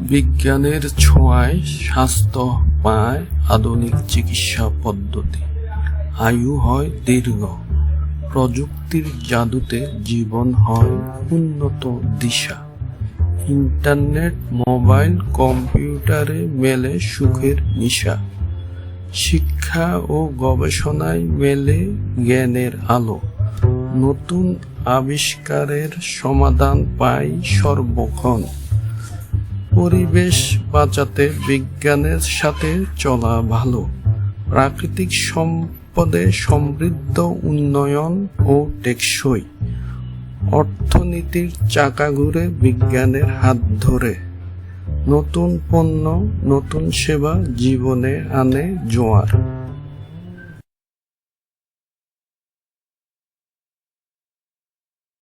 বিজ্ঞানের ছোঁয়ায় স্বাস্থ্য পায় আধুনিক চিকিৎসা পদ্ধতি। আয়ু হয় দীর্ঘ। প্রযুক্তির জাদুতে জীবন হয় উন্নত দিশা। ইন্টারনেট, মোবাইল, কম্পিউটারে মেলে সুখের নিশা। শিক্ষা ও গবেষণায় মেলে জ্ঞানের আলো। নতুন আবিষ্কারের সমাধান পাই সর্বক্ষণ। পরিবেশ বাঁচাতে বিজ্ঞানের সাথে চলা ভালো। প্রাকৃতিক সম্পদে সমৃদ্ধ উন্নয়ন ও টেকসই। অর্থনীতির চাকা ঘুরে বিজ্ঞানের হাত ধরে। নতুন পণ্য, নতুন সেবা জীবনে আনে জোয়ার।